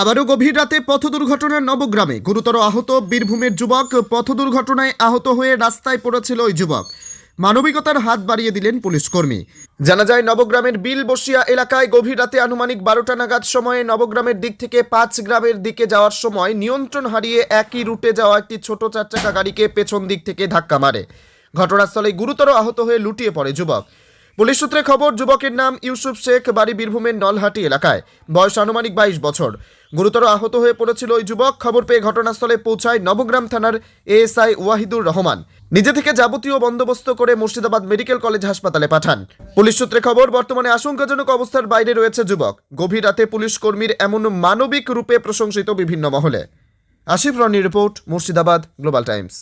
আবারও গভীর রাতে পথ দুর্ঘটনার নবগ্রামে গুরুতর আহত বীরভূমের যুবক পথ দুর্ঘটনায় আহত হয়ে রাস্তায় পড়েছিল ওই যুবক। মানবিকতার হাত বাড়িয়ে দিলেন পুলিশ কর্মী। জানা যায়, নবগ্রামের বিল বসিয়া এলাকায় গভীর রাতে আনুমানিক বারোটা নাগাদ সময়ে নবগ্রামের দিক থেকে পাঁচ গ্রামের দিকে যাওয়ার সময় নিয়ন্ত্রণ হারিয়ে একই রুটে যাওয়া একটি ছোট চার চাকা গাড়িকে পেছন দিক থেকে ধাক্কা মারে। ঘটনাস্থলে গুরুতর আহত হয়ে লুটিয়ে পড়ে যুবক। পুলিশ সূত্রে খবর, যুবকের নাম ইউসুফ শেখ, বাড়ি বীরভূমের নলহাটি এলাকায়। বয়স আনুমানিক বাইশ বছর। গুরুতর আহত হয়ে পড়েছিল ওই যুবক। খবর পেয়ে ঘটনাস্থলে পৌঁছায় নবগ্রাম থানার এএসআই ওয়াহিদুর রহমান। নিজে থেকে যাবতীয় বন্দোবস্ত করে মুর্শিদাবাদ মেডিকেল কলেজ হাসপাতালে পাঠান। পুলিশ সূত্রে খবর, বর্তমানে আশঙ্কাজনক অবস্থার বাইরে রয়েছে যুবক। গভীর রাতে পুলিশ কর্মীর এমন মানবিক রূপে প্রশংসিত বিভিন্ন মহলে। আশিফ রনির রিপোর্ট, মুর্শিদাবাদ, গ্লোবাল টাইমস।